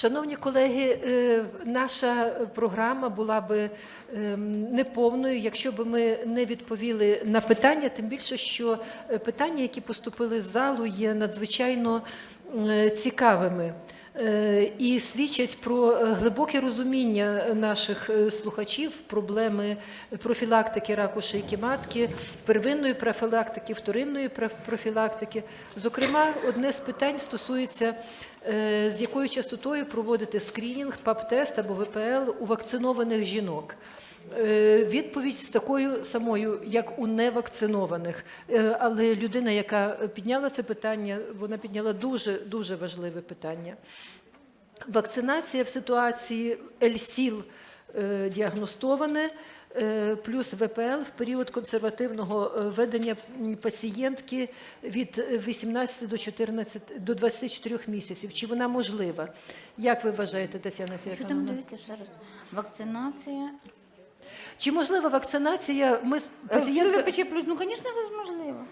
Шановні колеги, е, наша програма була би ем, неповною, якщо б ми не відповіли на питання, тим більше, що е, питання, які поступили з залу, є надзвичайно е, цікавими. І свідчать про глибоке розуміння наших слухачів проблеми профілактики раку шийки матки, первинної профілактики, вторинної профілактики. Зокрема, одне з питань стосується з якою частотою проводити скринінг, ПАП-тест або ВПЛ у вакцинованих жінок. Е, Відповідь з такою самою, як у невакцинованих. Е, Але людина, яка підняла це питання, вона підняла дуже дуже важливе питання. Вакцинація в ситуації ЕЛСІЛ е, діагностоване, е, плюс ВПЛ в період консервативного е, ведення пацієнтки від е, 18 до 14 до 24 місяців. Чи вона можлива? Як ви вважаєте, Тетяна Що там дивіться ще раз? Вакцинація. Чи можлива вакцинація? Ми з- Пацієнтка... пацієнтка ПЧ+, ну, звісно, можливо.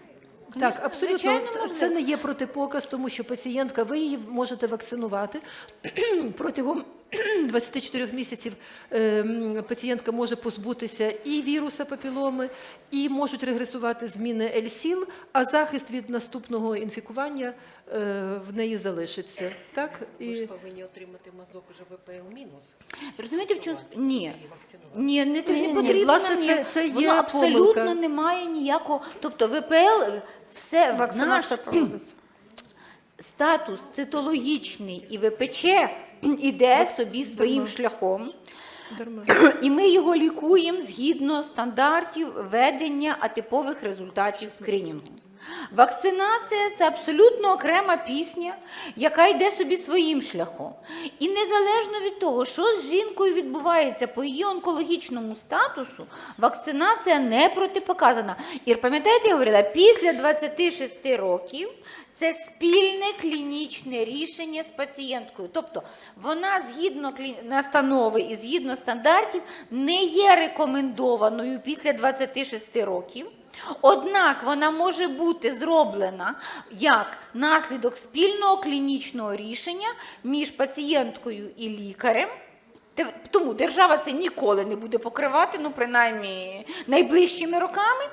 Так, Конечно, абсолютно звичайно, це- можливо. це не є протипоказ, тому що пацієнтка, ви її можете вакцинувати протягом 24 місяців. ем, Пацієнтка може позбутися і віруса папіломи, і можуть регресувати зміни ЕЛСІЛ, а захист від наступного інфікування е, в неї залишиться. Так Ви ж повинні отримати мазок уже ВПЛ мінус. Розумієте, в чому ні. Ні, не, Ні, потрібно. власне, це- це є Воно абсолютно помилка. немає ніякого. Тобто ВПЛ все наш Вакцинація проводиться. Статус цитологічний і ВПЧ іде собі своїм шляхом. І ми його лікуємо згідно стандартів ведення атипових результатів скринінгу. Вакцинація це абсолютно окрема пісня, яка йде собі своїм шляхом. І незалежно від того, що з жінкою відбувається по її онкологічному статусу, вакцинація не протипоказана. І пам'ятаєте, я говорила, після 26 років це спільне клінічне рішення з пацієнткою. Тобто вона згідно настанови і згідно стандартів не є рекомендованою після 26 років. Однак вона може бути зроблена як наслідок спільного клінічного рішення між пацієнткою і лікарем. Тому держава це ніколи не буде покривати, ну принаймні найближчими роками.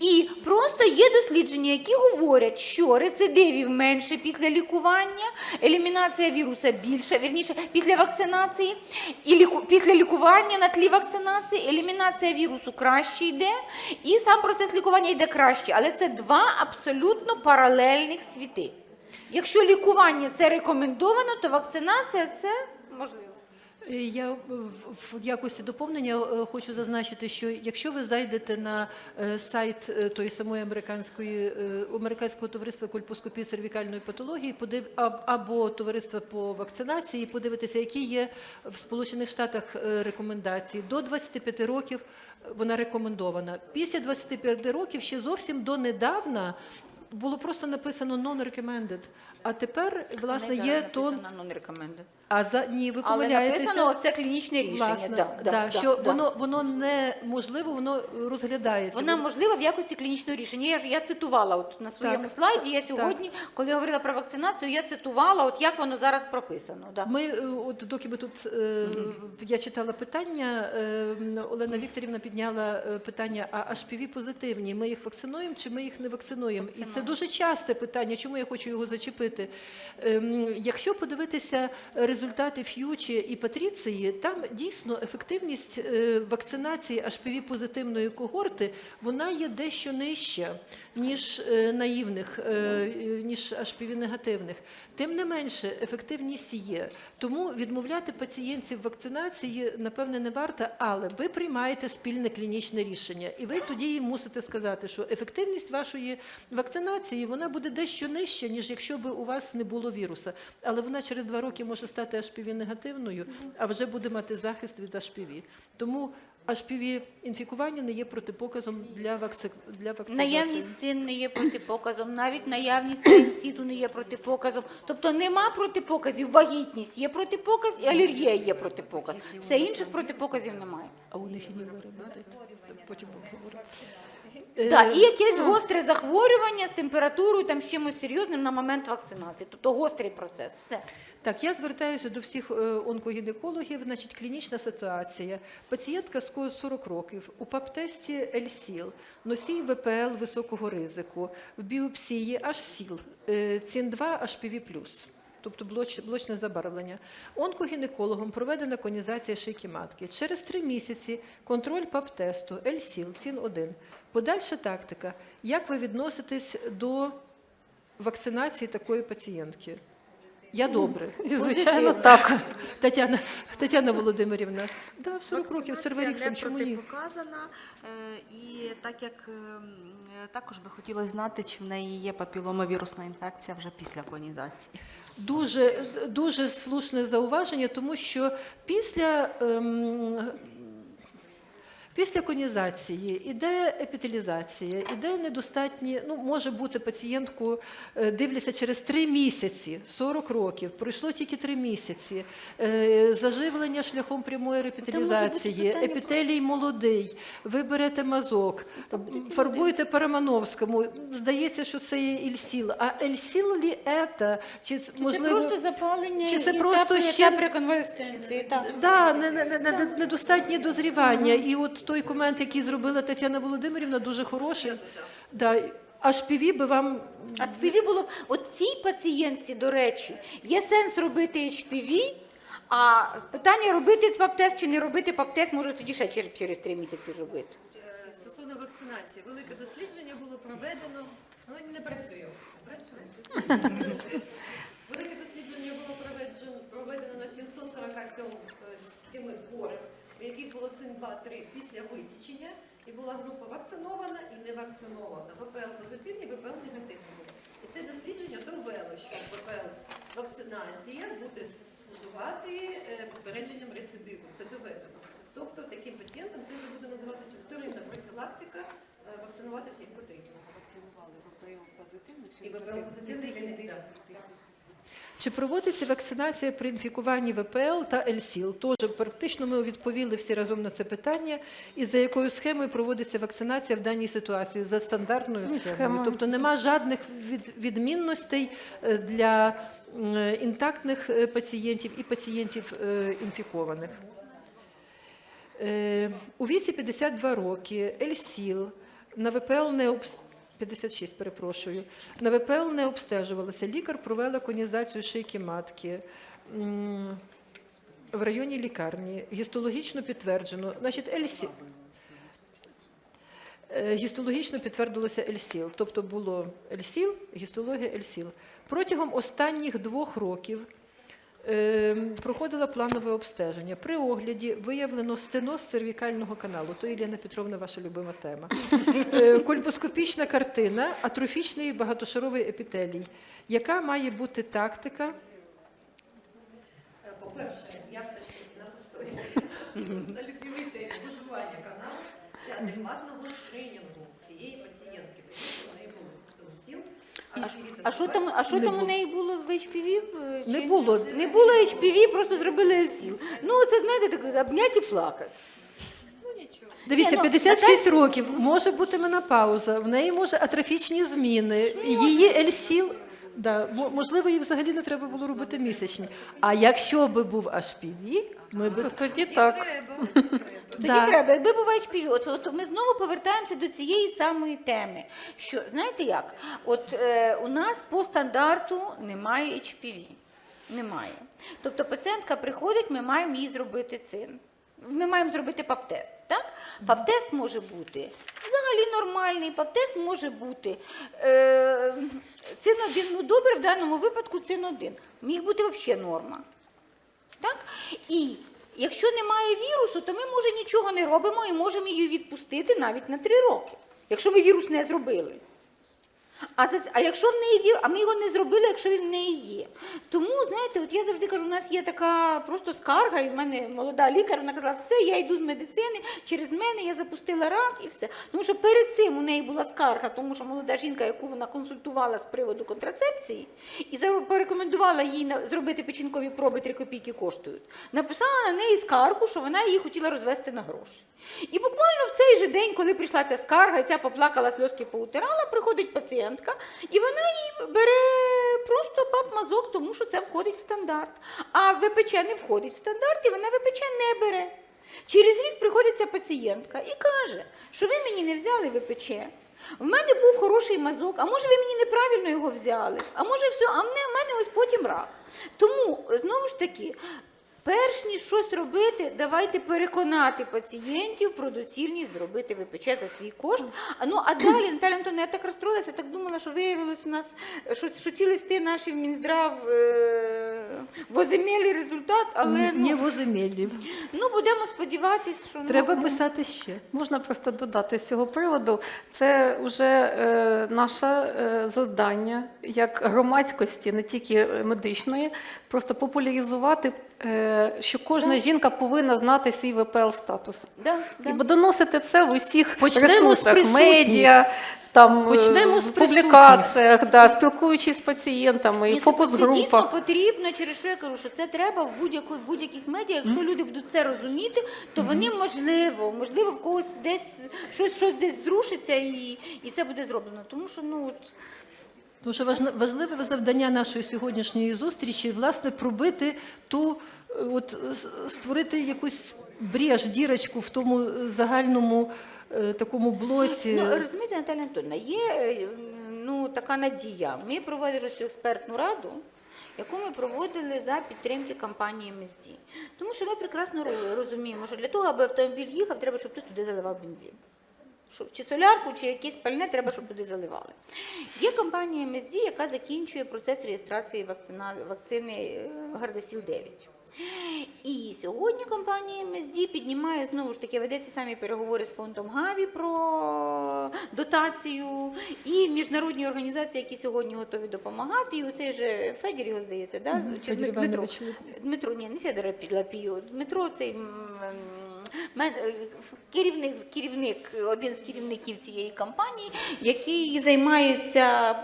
І просто є дослідження, які говорять, що рецидивів менше після лікування, елімінація віруса більша, вірніше після вакцинації, і ліку, після лікування на тлі вакцинації, елімінація вірусу краще йде, і сам процес лікування йде краще. Але це два абсолютно паралельних світи. Якщо лікування це рекомендовано, то вакцинація це можливо. Е, Я в в якості доповнення е, хочу зазначити, що якщо ви зайдете на е, сайт е, тої самої американської е, американського товариства кольпоскопії cervicальної патології, подив аб- або товариства по вакцинації, подивитися, які є в Сполучених Штатах е, рекомендації до 25 років. е, Вона рекомендована. Після 25 років ще зовсім донедавна було просто написано non-recommended. А тепер, власне, є то. non-recommended. А за ні, ви Але помиляєтеся. написано оце клінічне рішення. Власне, да, да, да, що да. воно воно неможливо, воно розглядається. Вона можлива в якості клінічного рішення. Я ж я цитувала от на своєму Так. слайді. Я сьогодні, коли говорила про вакцинацію, я цитувала, от як воно зараз прописано. Да. Ми, е, от доки ми тут е, я читала питання, е, Олена Вікторівна підняла е, питання: а HPV позитивні? Ми їх вакцинуємо чи ми їх не вакцинуємо? І це дуже часте питання. Чому я хочу його зачепити? Ем, Якщо подивитися результати ф'ючі і патріції, там дійсно ефективність е, вакцинації HPV позитивної когорти вона є дещо нижча ніж е, наївних, е, ніж HPV негативних. Тим не менше, ефективність є. Тому відмовляти пацієнтів вакцинації, напевне, не варто, але ви приймаєте спільне клінічне рішення. І ви тоді їм мусите сказати, що ефективність вашої вакцинації вона буде дещо нижча, ніж якщо б у вас не було віруса. Але вона через два роки може стати HPV негативною, а вже буде мати захист від HPV. Тому HPV інфікування не є протипоказом для, вакци... для вакцинації. Наявність цин не є протипоказом, навіть наявність трансіту не є протипоказом. Тобто нема протипоказів, вагітність є протипоказ і алергія є протипоказ. Все інших протипоказів немає. А у них і не виробити. Потім обговоримо. Е, і якесь гостре захворювання з температурою, там з чимось серйозним на момент вакцинації. Тобто гострий процес. Все. Так, я звертаюся до всіх е, онкогінекологів. Значить, клінічна ситуація. Пацієнтка з кою 40 років у ПАП-тесті ЕЛСІЛ, носій ВПЛ високого ризику, в біопсії аж СІЛ, ЦІН-2 HPV+. Тобто блоч- блочне забарвлення. Онкогінекологом проведена конізація шийки матки. Через три місяці контроль ПАП-тесту ЕЛСІЛ, ЦІН-1. Подальша тактика. Як ви відноситесь до вакцинації такої пацієнтки? Я добре. Звичайно, так. Тетяна, Тетяна Володимирівна, да, 40 років Серверіксом, чому ні? протипоказана. Е, І так як ем, е, також би хотілося знати, чи в неї є папіломавірусна інфекція вже після конізації. Дуже, дуже слушне зауваження, тому що після, ем, після конізації іде епітелізація, іде недостатні, ну, може бути пацієнтку, е, дивляться через 3 місяці, 40 років, пройшло тільки 3 місяці, е, заживлення шляхом прямої репітелізації, епітелій молодий, ви берете мазок, фарбуєте по Романовському, здається, що це є ільсіл. А ельсіл лі ета? Чи, Це можливо, просто запалення чи це і просто ще- етап реконвалесценції. Так. Да, не, не, не, не- недостатнє дозрівання. І от той комент, який зробила Тетяна Володимирівна, дуже хороший. Да, аж піві би вам А HPV було б от цій пацієнтці, до речі, є сенс робити HPV, а питання робити ПАП-тест чи не робити ПАП-тест, може тоді ще через, через 3 місяці робити. Е, Стосовно вакцинації, велике дослідження було проведено, ну не працює. Працює. 2-3 після висічення, і була група вакцинована і не вакцинована. ВПЛ позитивні, ВПЛ негативні. І це дослідження довело, що ВПЛ вакцинація буде служувати е, попередженням рецидиву. Це доведено. Тобто таким пацієнтам це вже буде називатися вторинна профілактика, е, вакцинуватися їм потрібно. Вакцинували ВПЛ позитивних чи ВПЛ позитивний. Чи проводиться вакцинація при інфікуванні ВПЛ та ЕЛСІЛ? Тож практично ми відповіли всі разом на це питання. І за якою схемою проводиться вакцинація в даній ситуації? За стандартною схемою. Схема. Тобто нема жодних відмінностей е, для інтактних е, пацієнтів і пацієнтів е, інфікованих. У віці 52 роки ЕЛСІЛ на ВПЛ не обс... 56, перепрошую. На ВПЛ не обстежувалася. Лікар провела конізацію шийки матки в районі лікарні. Гістологічно підтверджено. Значить, ЕЛСІЛ. Е, Гістологічно підтвердилося ЕЛСІЛ, тобто було ЕЛСІЛ, гістологія ЕЛСІЛ. Протягом останніх двох років проходила планове обстеження. При огляді виявлено стеноз цервікального каналу. То Ілляна Петровна, ваша любима тема. Е, Кольпоскопічна картина, атрофічний багатошаровий епітелій. Яка має бути тактика? По-перше, я все ж таки на постої на виживання каналу для адекватного скринінгу цієї пацієнтки, тому що в неї був сіл. А що там, а що там у неї було в HPV? Чи- Не було. Не було HPV, просто зробили ЛСІЛ. Ну, це, знаєте, так обняти і плакати. Дивіться, Ні, ну, 56 років може бути менопауза, в неї може атрофічні зміни, її ельсіл. Да, мо- можливо, їй взагалі не треба було робити місячні. А якщо би був HPV, ми б То тоді так. Тоді Да. треба, якби був HPV, от, от ми знову повертаємося до цієї самої теми. Що знаєте як? От е, у нас по стандарту немає HPV. Немає. Тобто пацієнтка приходить, ми маємо їй зробити цин. Ми маємо зробити ПАП-тест. Так? ПАП-тест може бути взагалі нормальний, ПАП-тест може бути е, цин один, Ну добре, в даному випадку цин один. Міг бути взагалі норма. Так? І якщо немає вірусу, то ми, може, нічого не робимо і можемо її відпустити навіть на три роки, якщо ми вірус не зробили. А, за, а якщо в неї вір, а ми його не зробили, якщо він в неї є. Тому, знаєте, от я завжди кажу, у нас є така просто скарга, і в мене молода лікар, вона казала, все, я йду з медицини, через мене я запустила рак і все. Тому що перед цим у неї була скарга, тому що молода жінка, яку вона консультувала з приводу контрацепції, і порекомендувала їй зробити печінкові проби 3 копійки коштують, написала на неї скаргу, що вона її хотіла розвести на гроші. І буквально в цей же день, коли прийшла ця скарга, ця поплакала, сльозки поутирала, приходить пацієнтка, і вона їй бере просто пап-мазок, тому що це входить в стандарт. А ВПЧ не входить в стандарт, і вона ВПЧ не бере. Через рік приходить ця пацієнтка і каже, що ви мені не взяли ВПЧ. В мене був хороший мазок, а може ви мені неправильно його взяли, а може все, а в мене ось потім рак. Тому знову ж таки, Перш ніж щось робити, давайте переконати пацієнтів про доцільність зробити ВПЧ за свій кошт. А ну а далі Наталя Антоновна, я так розстроїлася, так думала, що виявилось у нас, що, що ці листи наші в Мінздрав е, возимели результат, але Не ну, воземелі. ну будемо сподіватися, що ну, Треба ну, писати ще. Можна просто додати з цього приводу. Це вже е, наше е, завдання як громадськості, не тільки е, медичної, просто популяризувати, е, що кожна Да. жінка повинна знати свій ВПЛ статус. да, да. І доносити це в усіх Почнемо з медіа, там, Почнемо е, з публікаціях, да, спілкуючись з пацієнтами, і Ні, в це- дійсно потрібно, через що я кажу, що це треба в будь-яких будь-яких медіа. Якщо люди будуть це розуміти, то вони можливо, можливо, в когось десь щось, щось десь зрушиться і, і це буде зроблено. Тому що ну от. Тому що важливе завдання нашої сьогоднішньої зустрічі власне пробити ту, е, от створити якусь брєш, дірочку в тому загальному е, такому блоці. Ну, розумієте, Наталя Антонівна, є е, ну, така надія. Ми проводили цю експертну раду, яку ми проводили за підтримки компанії МСД. Тому що ми прекрасно розуміємо, що для того, аби автомобіль їхав, треба, щоб хтось туди заливав бензин. Чи солярку, чи якесь пальне треба, щоб туди заливали. Є компанія МСД, яка закінчує процес реєстрації вакцина, вакцини е, Гардасіл 9. І сьогодні компанія МСД піднімає знову ж таки, ведеться самі переговори з фондом Гаві про дотацію і міжнародні організації, які сьогодні готові допомагати. І оцей же Федір його здається, да? чи Федір Дмитро? Дмитро, ні, не Федора Підлапію. Дмитро цей е, керівник, керівник, один з керівників цієї компанії, який займається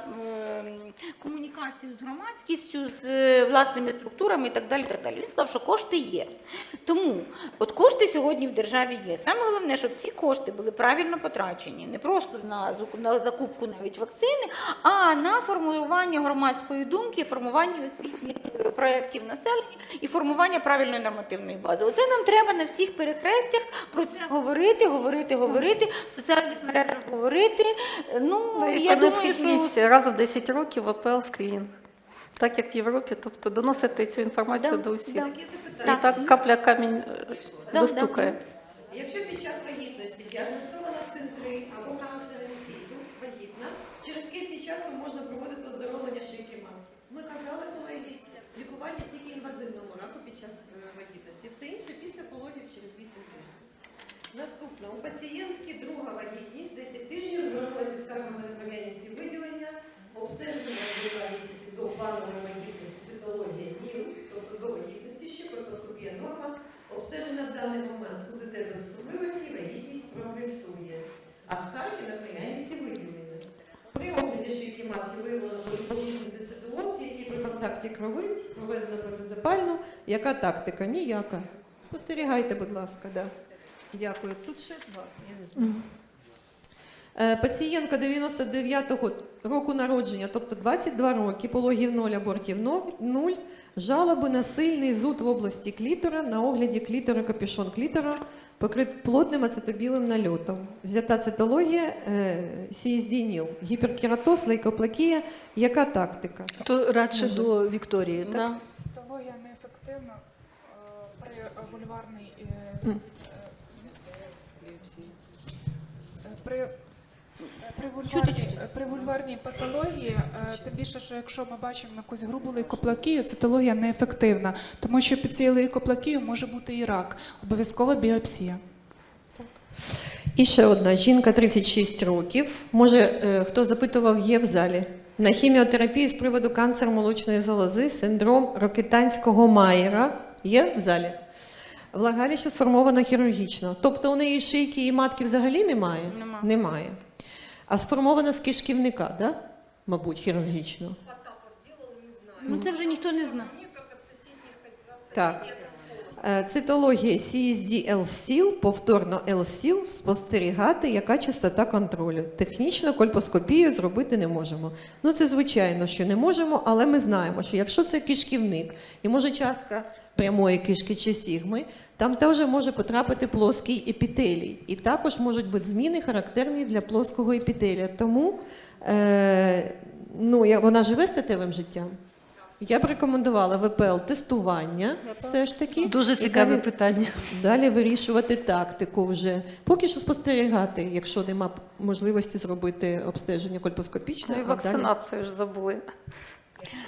м, комунікацією з громадськістю, з е, власними структурами і так далі. Так далі. Він сказав, що кошти є. Тому от кошти сьогодні в державі є. Саме головне, щоб ці кошти були правильно потрачені, не просто на, на закупку навіть вакцини, а на формування громадської думки, формування освітніх е, проєктів населення і формування правильної нормативної бази. Оце нам треба на всіх перехрестях про це говорити, говорити, говорити, в соціальних мережах говорити. Ну, я думаю, що раз в 10 років ВПЛ скринінг. Так як в Європі, тобто доносити цю інформацію Да, до усіх. да. І запитання. так капля камінь е, Да, достукає. Якщо під час вагітності діагностована цинтри або канцер інсіту, вагітна, через скільки часу можна проводити оздоровлення шийки матки? Ми казали, колеги, лікування тільки інвазивному раку під час е, вагітності. Все інше після пологів через 8 тижнів. Наступне. У пацієнтки друга вагітність, 10 тижнів, звернулася з скаргами на кров'яністі виділення, обстеження до планової вагітності, НІЛ, тобто до вагітності, ще кортоскопія норма, обстеження в даний момент УЗД без особливості, вагітність прогресує, а скарги на кров'яністі виділення. При огляді шийки матки виявлено поліпомітний децидуоз, який при контакті кровить, проведено протизапальну. Яка тактика? Ніяка. Спостерігайте, будь ласка, да. Дякую. Тут ще два, я не знаю. Е, Пацієнтка 99-го року народження, тобто 22 роки, пологів 0, абортів 0, жалоби на сильний зуд в області клітора, на огляді клітора, капюшон клітора, покрит плотним ацетобілим нальотом. Взята цитологія е, CSD НІЛ, гіперкератоз, лейкоплакія. Яка тактика? То радше Може. до Вікторії, так? Да. Цитологія неефективна е, при вульварній при, при, вульварній, е, при вульварній патології, е, тим більше, що якщо ми бачимо якусь грубу лейкоплакію, цитологія неефективна, тому що під цією лейкоплакією може бути і рак, обов'язкова біопсія. І ще одна жінка 36 років. Може, е, хто запитував, є в залі. На хіміотерапії з приводу канцеру молочної залози, синдром рокитанського Майера є в залі. Влагалище сформовано хірургічно. Тобто у неї шийки і матки взагалі немає? Нема. Немає. А сформовано з кишківника, да? мабуть, хірургічно. Ну це вже ніхто не знає. Так. Е, Цитологія CSD L-SIL, повторно L-SIL, спостерігати, яка частота контролю. Технічно кольпоскопію зробити не можемо. Ну, це звичайно, що не можемо, але ми знаємо, що якщо це кишківник і може частка прямої кишки чи сігми, там теж може потрапити плоский епітелій. І також можуть бути зміни, характерні для плоского епітелія. Тому е, ну, я- вона живе статевим життям. Я б рекомендувала ВПЛ тестування все ж таки. Дуже цікаве далі- питання. Далі вирішувати тактику вже. Поки що спостерігати, якщо нема можливості зробити обстеження кольпоскопічне. Ну і а далі- вакцинацію ж забули.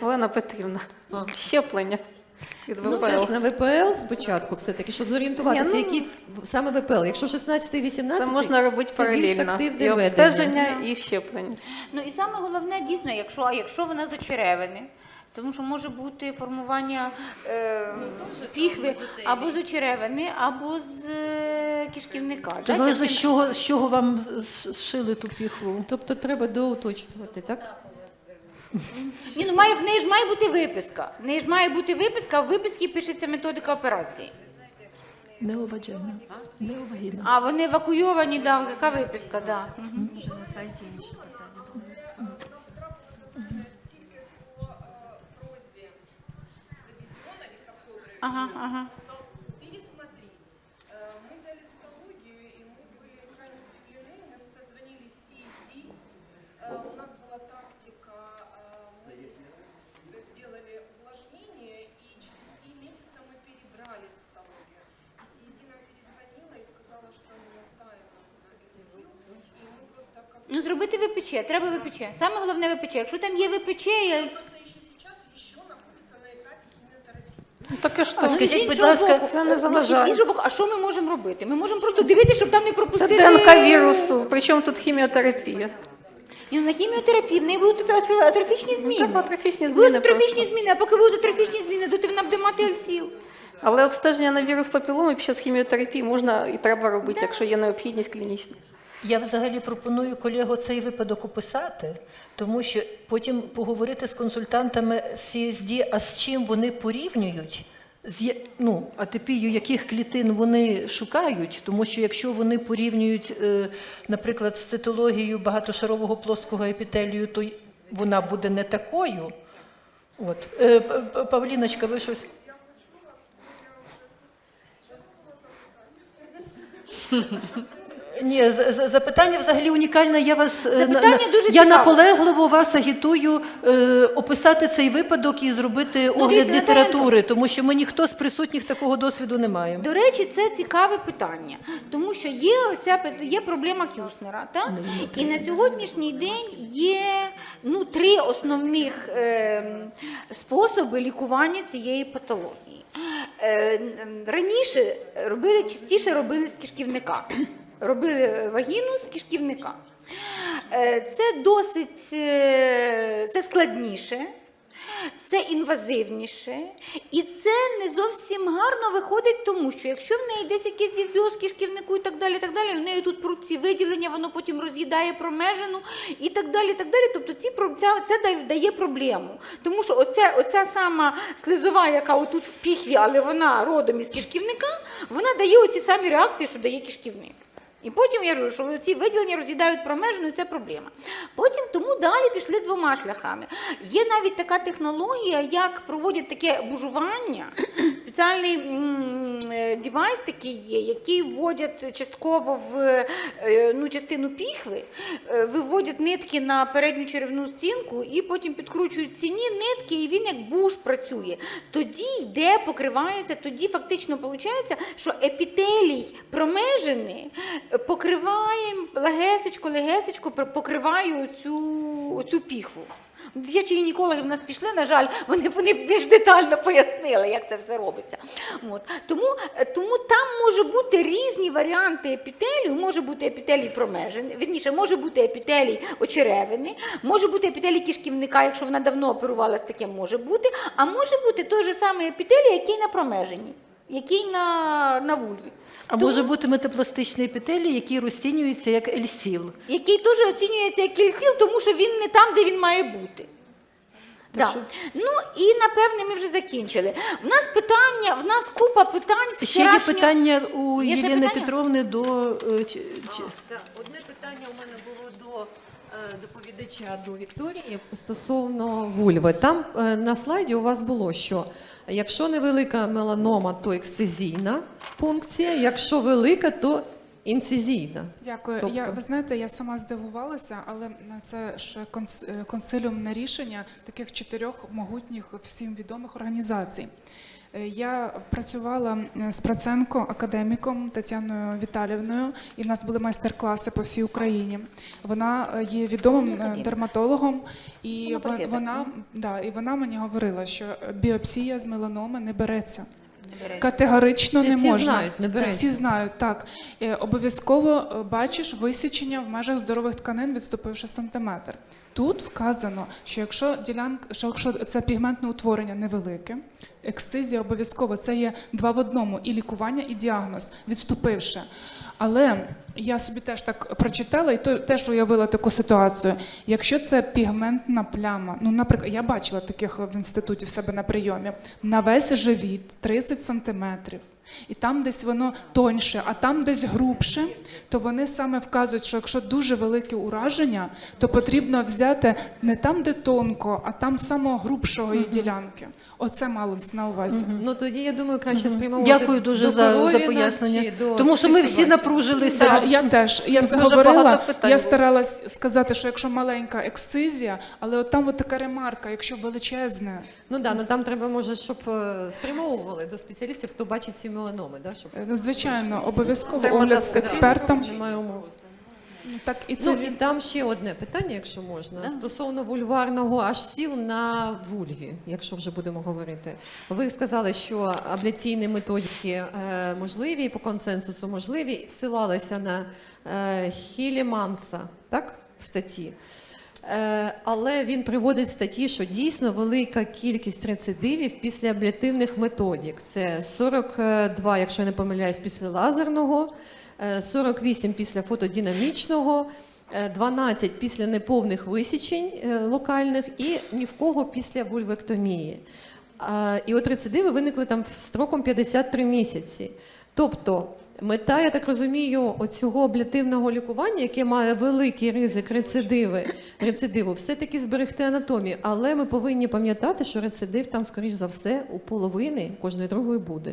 Олена Петрівна, А. щеплення від Ну, тест на ВПЛ спочатку, все-таки, щоб зорієнтуватися, Ні, ну, які саме ВПЛ. Якщо 16 18 Це можна робити це більш паралельно. активне І ведення. обстеження, і щеплення. Ну і саме головне дійсно, якщо, а якщо вона з очеревини, тому що може бути формування е, піхви або з очеревини, або з е, кишківника. Да, залежить, з частина- чого, з чого вам з- зшили ту піхву? Тобто треба доуточнювати, так? Ні, ну має в неї ж має бути виписка. В неї ж має бути виписка, а в виписці пишеться методика операції. Неовадження. Неовагіна. А вони евакуйовані, да, яка виписка, да. Мгм. Може на сайті інші питання. Ага, ага. Ну зробити ВПЧ, треба ВПЧ. Саме головне ВПЧ. Якщо там є ВПЧ, я... просто еще сейчас еще находится на этапе химиотерапии. Ну таке ж Ну, то. і з скажіть, будь іншого ласка, боку- це не ну, і заважає. Іншого боку, а що ми можемо робити? Ми можемо просто дивитися, щоб там не Це пропустити... ДНК вірусу, причому тут хіміотерапія. Ні, ну, на хіміотерапії в неї будуть атро- атрофічні зміни. Це атрофічні Будуть зміни. атрофічні просто. зміни, а поки будуть атрофічні зміни, доти вона буде мати альсіл. Але обстеження на вірус папіломи під час хіміотерапії можна і треба робити, якщо є необхідність клінічна. Я взагалі пропоную колегу цей випадок описати, тому що потім поговорити з консультантами CSD, а з чим вони порівнюють, з ну, атипію яких клітин вони шукають, тому що якщо вони порівнюють, е, наприклад, з цитологією багатошарового плоского епітелію, то вона буде не такою. От. Е, Павліночка, ви щось. Ні, з- з- запитання взагалі унікальне. Я вас е, на- Запитання на- дуже я цікаве. наполегливо вас агітую е, описати цей випадок і зробити огляд Ну, дивіться, Наталя літератури, тому що ми ніхто з присутніх такого досвіду не маємо. До речі, це цікаве питання, тому що є оця пи- є проблема Кюснера, так? І на сьогоднішній день є ну, три основних е, способи лікування цієї патології. Е, н- раніше робили частіше робили з кишківника. Робили вагіну з кишківника. Е, Це досить е, це складніше, це інвазивніше, і це не зовсім гарно виходить, тому що якщо в неї десь якийсь дисбіоз кишківнику і так далі, так далі, у неї тут пруть ці виділення, воно потім роз'їдає промежину і так далі. так далі. Тобто ці, ця, це дає проблему. Тому що оця, оця сама слизова, яка отут в піхві, але вона родом із кишківника, вона дає оці самі реакції, що дає кишківник. І потім я кажу, що ці виділення роз'їдають промежину, і це проблема. Потім тому далі пішли двома шляхами. Є навіть така технологія, як проводять таке бужування. Спеціальний е, девайс такий є, який вводять частково в е, ну, частину піхви, е, виводять нитки на передню черевну стінку і потім підкручують ціні нитки, і він як буш працює. Тоді йде, покривається, тоді фактично виходить, що епітелій промежини покриваємо легесечко, легесечко покриваю оцю, оцю піхву. Дитячі гінекологи в нас пішли, на жаль, вони, вони більш детально пояснили, як це все робиться. От. Тому, тому там може бути різні варіанти епітелію, може бути епітелій промежини, вірніше, може бути епітелій очеревини, може бути епітелій кишківника, якщо вона давно оперувалася, таке може бути, а може бути той же самий епітелій, який на промежині, який на, на вульві. А може бути метапластичний епітелій, який розцінюється як ельсіл. який теж оцінюється як кільсіл, тому що він не там, де він має бути. Да. що- Ну і напевне ми вже закінчили. У нас питання, в нас купа питань. з Ще є вчорашнього- питання у Є ще Єлени питання? Петровни до е, чи- чи- Так, одне питання у мене було до доповідача до Вікторії стосовно вульви. Там е, на слайді у вас було, що якщо невелика меланома, то ексцизійна пункція, якщо велика, то інцизійна. Дякую. Тобто? Я ви знаєте, я сама здивувалася, але це ж конс- е, консиліумне рішення таких чотирьох могутніх всім відомих організацій. Е, Я працювала е, з Проценко академіком Тетяною Віталівною, і в нас були майстер-класи по всій Україні. Вона е, є відомим дерматологом, і Вона вона да, і вона мені говорила, що біопсія з меланоми не береться. Категорично Це не всі можна. знають, не Це всі знають, так. Е, Обов'язково е, бачиш висічення в межах здорових тканин, відступивши сантиметр. Тут вказано, що якщо ділянка, що якщо це пігментне утворення невелике, ексцизія обов'язково це є два в одному, і лікування, і діагноз, відступивши. Але я собі теж так прочитала і то, теж уявила таку ситуацію. Якщо це пігментна пляма, ну, наприклад, я бачила таких в інституті в себе на прийомі, на весь живіт 30 сантиметрів. І там десь воно тоньше, а там десь грубше, то вони саме вказують, що якщо дуже велике ураження, то потрібно взяти не там, де тонко, а там самого грубшого її ділянки. Оце малось на увазі. Ну тоді я думаю, краще спрямовувати Дякую дуже до за, за Коровіна пояснення. чи до Тому що ми всі напружилися. Я, я теж я це Дуже говорила. багато питань Я було. старалась сказати, що якщо маленька ексцизія, але от там от така ремарка, якщо величезне, Ну да, ну там треба, може, щоб е, спрямовували до спеціалістів, хто бачить ці меланоми, да, щоб е, ну звичайно, обов'язково огляд з експертом. немає умов. Ну, Так і це Ну і там ще одне питання, якщо можна, стосовно вульварного аж сіл на вульві, якщо вже будемо говорити. Ви сказали, що абляційні методики е, можливі, по консенсусу можливі, ссилалися на е, Хіліманса, так, в статті. Е, Але він приводить статті, що дійсно велика кількість рецидивів після аблятивних методик. Це 42, якщо я не помиляюсь, після лазерного, е, 48 після фотодинамічного, е, 12 після неповних висічень е, локальних і ні в кого після вульвектомії. І от рецидиви виникли там строком 53 місяці. Тобто мета, я так розумію, оцього аблятивного лікування, яке має великий ризик рецидиви, рецидиву, все-таки зберегти анатомію. Але ми повинні пам'ятати, що рецидив там, скоріш за все, у половини кожної другої буде.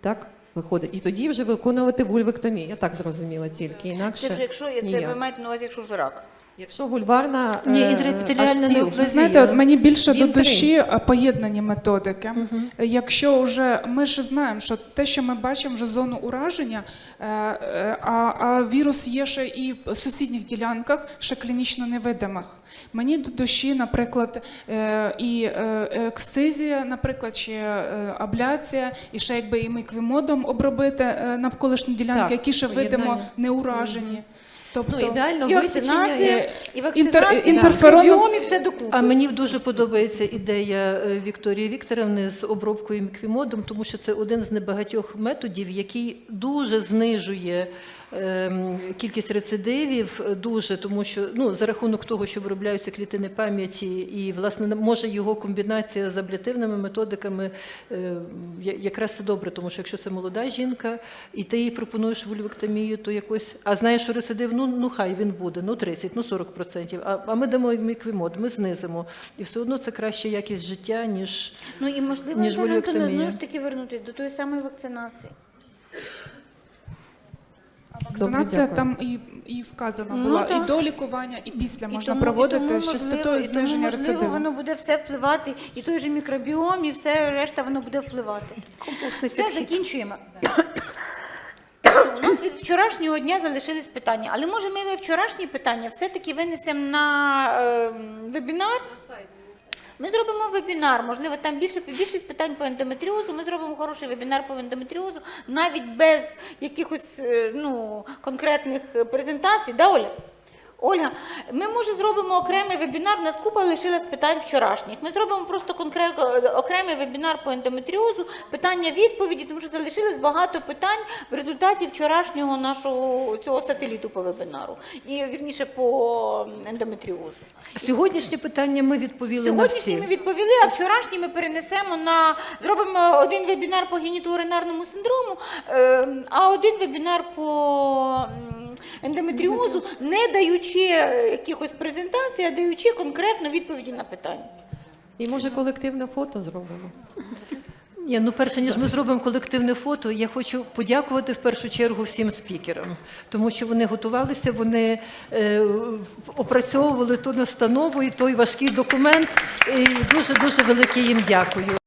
Так виходить. І тоді вже виконувати вульвектомію. Я так зрозуміла тільки інакше. Це вже якщо це ніяк. ви маєте на увазі, якщо вже рак. Якщо вульварна Ні, е, інтраепітеліальна аж сіл. Ви знаєте, от мені більше до душі поєднані методики. Якщо вже ми ж знаємо, що те, що ми бачимо вже зону ураження, е, е, а, а вірус є ще і в сусідніх ділянках, ще клінічно невидимих. Мені до душі, наприклад, е, і е, ексцизія, наприклад, ще е, абляція, і ще якби і міквімодом обробити е, навколишні ділянки, Так, які ще видимо не уражені. Тобто Ну, ідеально І висічення. вакцинація, е, і вакцинація, інтерферону- і мікробіом, і все докупи. А мені дуже подобається ідея е, Вікторії Вікторівни з обробкою міквімодом, тому що це один з небагатьох методів, який дуже знижує кількість рецидивів, дуже тому що ну за рахунок того, що виробляються клітини пам'яті, і власне може його комбінація з аблятивними методиками е, якраз це добре, тому що якщо це молода жінка, і ти їй пропонуєш вульвектомію, то якось а знаєш, що рецидив, ну ну хай він буде, ну 30, ну 40 процентів. А, а ми дамо міквімод, ми знизимо, і все одно це краща якість життя, ніж Ну і можливо, ніж знову ж таки вернутися до тої самої вакцинації. Вакцинація дякую. там і, і вказана Ну, була, так. і до лікування, і після І можна тому- і проводити тому, з можливо- частотою і зниження тому, можливо, рецидиву. воно буде все впливати, і той же мікробіом, і все решта воно буде впливати. Комплексний Все, підхід. закінчуємо. У нас від вчорашнього дня залишились питання. Але може ми вчорашні питання все-таки винесемо на е, вебінар? Ми зробимо вебінар, можливо, там більше більшість питань по ендометріозу. Ми зробимо хороший вебінар по ендометріозу, навіть без якихось е, ну, конкретних е, презентацій. Да, Оля? Ольга, ми може зробимо окремий вебінар. У нас купа лишилась питань вчорашніх. Ми зробимо просто конкретно окремий вебінар по ендометріозу, питання відповіді, тому що залишилось багато питань в результаті вчорашнього нашого цього сателіту по вебінару і вірніше по ендометріозу. Сьогоднішнє питання ми відповіли на Сьогоднішні ми відповіли, а вчорашні ми перенесемо на зробимо один вебінар по генітоуринарному синдрому, е, а один вебінар по ендометріозу, не даючи е, якихось презентацій, а даючи конкретно відповіді на питання. І може колективне фото зробимо. Ні, ну перше ніж ми зробимо колективне фото, я хочу подякувати в першу чергу всім спікерам, тому що вони готувалися, вони е, опрацьовували ту настанову і той важкий документ. І дуже дуже велике їм дякую.